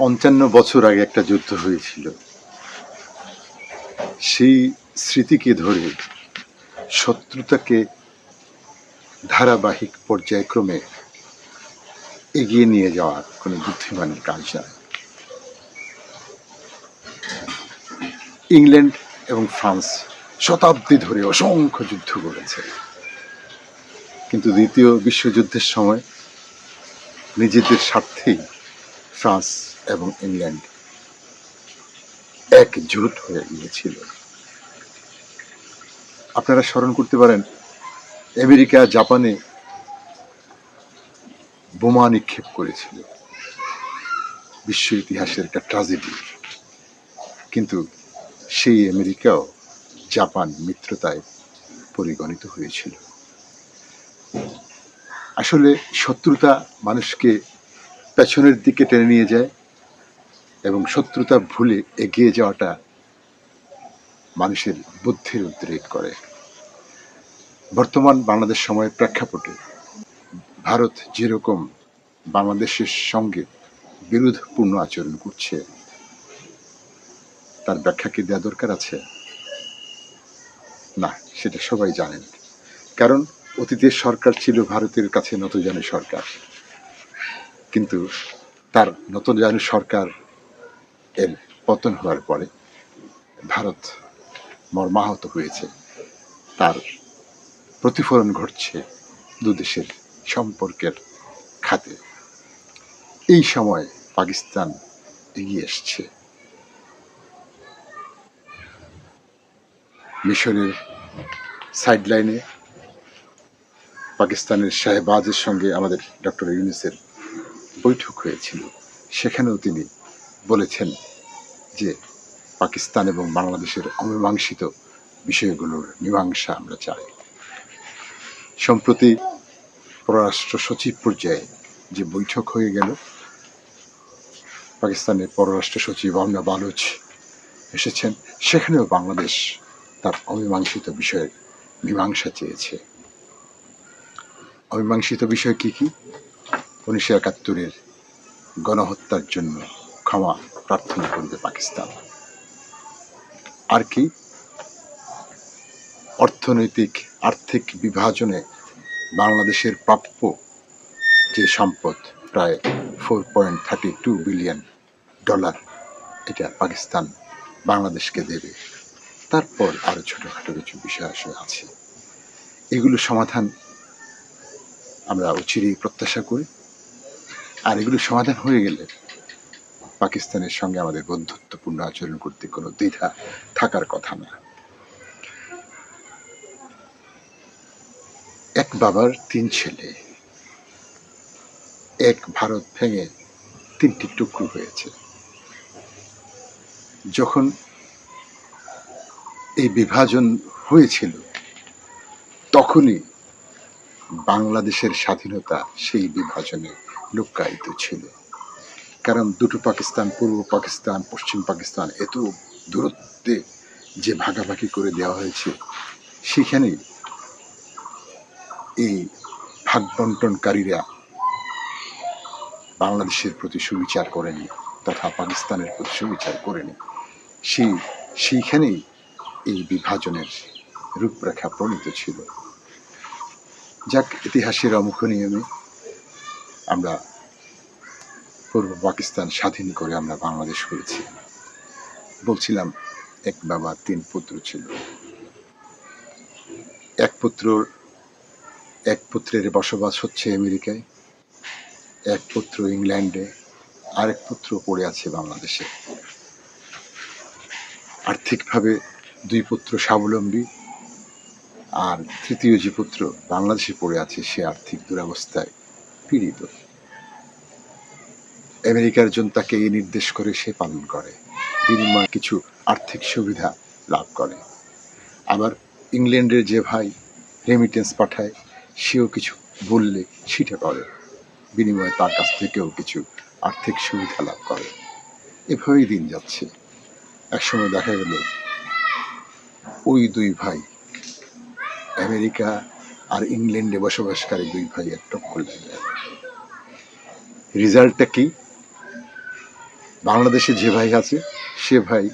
পঞ্চান্ন বছর আগে একটা যুদ্ধ হয়েছিল। সেই স্মৃতিকে ধরে শত্রুতাকে ধারাবাহিক পর্যায়ক্রমে এগিয়ে নিয়ে যাওয়া কোনো বুদ্ধিমানের কাজ নয় ইংল্যান্ড এবং ফ্রান্স শতাব্দী ধরে অসংখ্য যুদ্ধ করেছে। কিন্তু দ্বিতীয় বিশ্বযুদ্ধের সময় নিজেদের স্বার্থেই ফ্রান্স এবং ইংল্যান্ড একজোট হয়ে গিয়েছিল। আপনারা স্মরণ করতে পারেন, আমেরিকা জাপানে বোমা নিক্ষেপ করেছিল। বিশ্ব ইতিহাসের একটা ট্রাজেডি। কিন্তু সেই আমেরিকাও জাপান মিত্রতায় পরিগণিত হয়েছিল। আসলে শত্রুতা মানুষকে পেছনের দিকে টেনে নিয়ে যায় এবং শত্রুতা ভুলে এগিয়ে যাওয়াটা মানুষের বুদ্ধির উদ্রেক করে। বর্তমান বাংলাদেশ সময়ের প্রেক্ষাপটে ভারত যেরকম বাংলাদেশের সঙ্গে বিরোধপূর্ণ আচরণ করছে, তার ব্যাখ্যা কি দেওয়া দরকার আছে? না, সেটা সবাই জানেন। কারণ অতীতের সরকার ছিল ভারতের কাছে নতজানু সরকার। কিন্তু তার নতজানু সরকার এর পতন হওয়ার পরে ভারত মর্মাহত হয়েছে। তার প্রতিফলন ঘটছে দুদেশের সম্পর্কের খাতে। এই সময় পাকিস্তান এগিয়ে এসছে। মিশরের সাইডলাইনে পাকিস্তানের শাহবাজের সঙ্গে আমাদের ডক্টর ইউনিসের বৈঠক হয়েছিল। সেখানেও তিনি বলেছেন যে পাকিস্তান এবং বাংলাদেশের অমীমাংসিত বিষয়গুলোর মীমাংসা আমরা চাই। সম্প্রতি পররাষ্ট্র সচিব পর্যায়ে যে বৈঠক হয়ে গেল, পাকিস্তানের পররাষ্ট্র সচিব অমনা বালুচ এসেছেন। সেখানেও বাংলাদেশ তার অমীমাংসিত বিষয়ের মীমাংসা চেয়েছে। অমীমাংসিত বিষয় কি কি? উনিশশো একাত্তরের গণহত্যার জন্য ক্ষমা প্রার্থনা করবে পাকিস্তান। আর কি? অর্থনৈতিক, আর্থিক বিভাজনে বাংলাদেশের প্রাপ্য যে সম্পদ, প্রায় four point thirty two billion dollar এটা পাকিস্তান বাংলাদেশকে দেবে। তারপর আরও ছোটখাটো কিছু বিষয় আসে, আছে। এগুলো সমাধান আমরা অচিরেই প্রত্যাশা করি। আর এগুলো সমাধান হয়ে গেলে পাকিস্তানের সঙ্গে আমাদের বন্ধুত্বপূর্ণ আচরণ করতে কোনো দ্বিধা থাকার কথা না। এক বাবার তিন ছেলে। এক ভারত ভেঙে তিনটি টুকরো হয়েছে। যখন এই বিভাজন হয়েছিল, তখনই বাংলাদেশের স্বাধীনতা সেই বিভাজনে লুক্কায়িত ছিল। কারণ দুটো পাকিস্তান, পূর্ব পাকিস্তান, পশ্চিম পাকিস্তান, এত দূরত্বে যে ভাগাভাগি করে দেওয়া হয়েছে, সেখানেই এই ভাগ বন্টনকারীরা বাংলাদেশের প্রতি সুবিচার করেনি তথা পাকিস্তানের প্রতি সুবিচার করেনি। সেই, সেইখানেই এই বিভাজনের রূপরেখা প্রণীত ছিল। যাক, ইতিহাসের অমুখ নিয়মে আমরা পূর্ব পাকিস্তান স্বাধীন করে আমরা বাংলাদেশ করেছি। বলছিলাম, এক বাবা, তিন পুত্র ছিল। এক পুত্র, এক পুত্রের বসবাস হচ্ছে আমেরিকায়, এক পুত্র ইংল্যান্ডে, আরেক পুত্র পড়ে আছে বাংলাদেশে। আর্থিকভাবে দুই পুত্র স্বাবলম্বী, আর তৃতীয় যে পুত্র বাংলাদেশে পড়ে আছে, সে আর্থিক দুরবস্থায় পীড়িত। আমেরিকার জন তাকে এই নির্দেশ করে সে পালন করে, বিনিময়ে কিছু আর্থিক সুবিধা লাভ করে। আবার ইংল্যান্ডের যে ভাই রেমিটেন্স পাঠায়, সেও কিছু বললে সেটা করে, বিনিময়ে তার কাছ থেকেও কিছু আর্থিক সুবিধা লাভ করে। এভাবেই দিন যাচ্ছে। একসময় দেখা গেল, ওই দুই ভাই, আমেরিকা আর ইংল্যান্ডে বসবাসকারী দুই ভাই একটা গেল রেজাল্টটা কি? বাংলাদেশে যে ভাই আছে, সে ভাই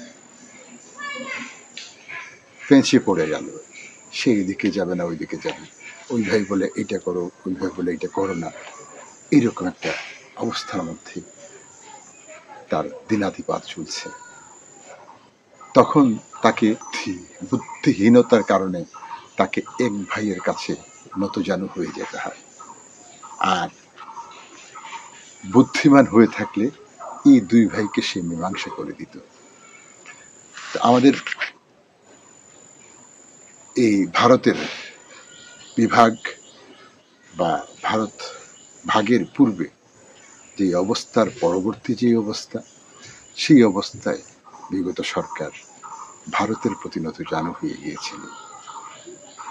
পেঁচে পড়ে গেল। সে এদিকে যাবে না, ওইদিকে যাবে ওই ভাই বলে, এটা করো, ওই ভাই বলে, এটা করো না। এইরকম একটা অবস্থার মধ্যে তার দিনাতিপাত চলছে। তখন তাকে বুদ্ধি- বুদ্ধিহীনতার কারণে তাকে এক ভাইয়ের কাছে নতজানু হয়ে যেতে হয়। আর বুদ্ধিমান হয়ে থাকলে এই দুই ভাইকে সে মীমাংসা করে দিত। আমাদের এই ভারতের বিভাগ বা ভারত ভাগের পূর্বে যে অবস্থার পরবর্তী যে অবস্থা, সেই অবস্থায় বিগত সরকার ভারতের প্রতি নত জানু হয়ে গিয়েছিল।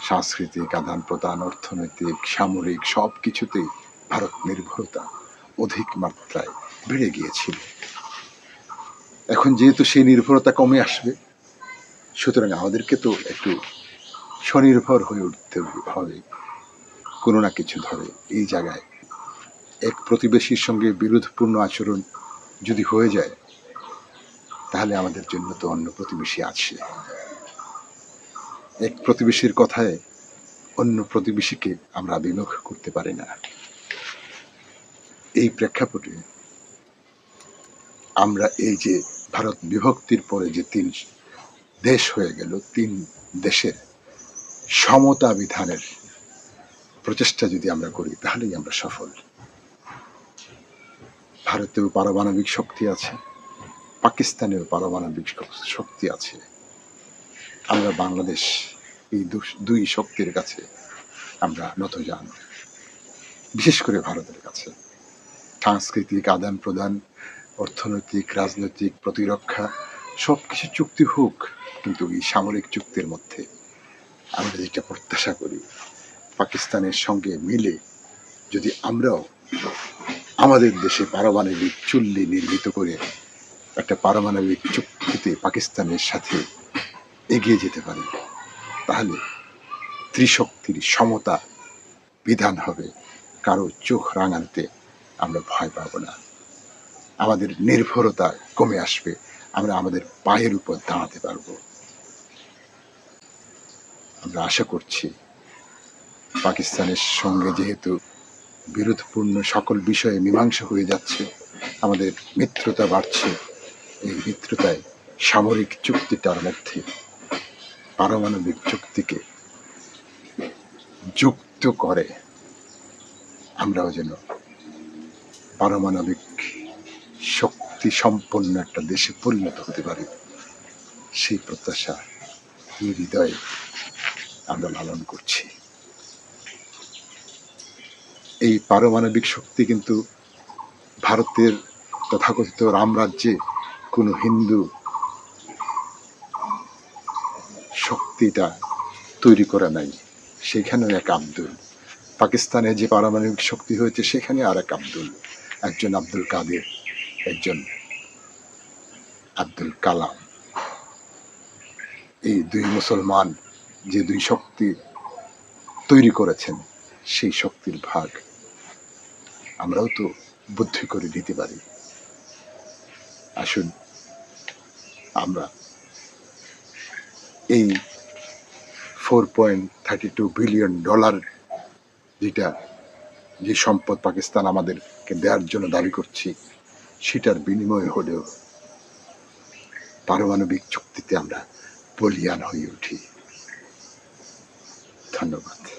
সাংস্কৃতিক আদান প্রদান অর্থনৈতিক, সামরিক সব কিছুতেই ভারত নির্ভরতা অধিক মাত্রায় বেড়ে গিয়েছিল। এখন যেহেতু সেই নির্ভরতা কমে আসবে, সুতরাং আমাদেরকে তো একটু স্বনির্ভর হয়ে উঠতে হবে। কোনো না কিছু ধরে এই জায়গায় এক প্রতিবেশীর সঙ্গে বিরোধপূর্ণ আচরণ যদি হয়ে যায়, তাহলে আমাদের জন্য তো অন্য প্রতিবেশী আছে। এক প্রতিবেশীর কথায় অন্য প্রতিবেশীকে আমরা বিমুখ করতে পারি না। এই প্রেক্ষাপটে আমরা এই যে ভারত বিভক্তির পরে যে তিন দেশ হয়ে গেল, তিন দেশের সমতা বিধানের প্রচেষ্টা যদি আমরা করি, তাহলেই আমরা সফল। ভারতেও পারমাণবিক শক্তি আছে, পাকিস্তানেও পারমাণবিক শক্তি আছে। আমরা বাংলাদেশ, এই দুই শক্তির কাছে আমরা নতজান, বিশেষ করে ভারতের কাছে। সাংস্কৃতিক আদান প্রদান অর্থনৈতিক, রাজনৈতিক প্রতিরক্ষা সব কিছু চুক্তি হোক, কিন্তু এই সামরিক চুক্তির মধ্যে আমরা যেটা প্রত্যাশা করি, পাকিস্তানের সঙ্গে মিলে যদি আমরাও আমাদের দেশে পারমাণবিক চুল্লি নির্মিত করে একটা পারমাণবিক চুক্তিতে পাকিস্তানের সাথে এগিয়ে যেতে পারি, তাহলে ত্রিশক্তির সমতা বিধান হবে, কারও চোখ রাঙাতে আমরা ভয় পাব না। আমাদের নির্ভরতা কমে আসবে, আমরা আমাদের পায়ের উপর দাঁড়াতে পারব। আমরা আশা করছি পাকিস্তানের সঙ্গে যেহেতু বিরোধপূর্ণ সকল বিষয়ে মীমাংসা হয়ে যাচ্ছে, আমাদের মিত্রতা বাড়ছে, এই মিত্রতায় সামরিক চুক্তিটার মধ্যে পারমাণবিক চুক্তিকে যুক্ত করে, আমরাও যেন পারমাণবিক শক্তি সম্পন্ন একটা দেশে পরিণত হতে পারি। সেই প্রত্যাশা এই হৃদয়ে আমরা লালন করছি। এই পারমাণবিক শক্তি কিন্তু ভারতের তথাকথিত রামরাজ্যে কোনো হিন্দু শক্তিটা তৈরি করে নাই। সেখানেও এক আব্দুল। পাকিস্তানে যে পারমাণবিক শক্তি হয়েছে, সেখানে আর এক আব্দুল। একজন আব্দুল কাদের। একজন আব্দুল কালাম। এই দুই মুসলমান যে দুই শক্তি তৈরি করেছেন, সেই শক্তির ভাগ আমরাও তো বুদ্ধি করে দিতে পারি। আসুন, আমরা এই four point thirty two billion dollar যেটা যে সম্পদ পাকিস্তান আমাদেরকে দেওয়ার জন্য দাবি করছি সেটার বিনিময় হলেও পারমাণবিক চুক্তিতে আমরা বলিয়ান হয়ে উঠি। ধন্যবাদ।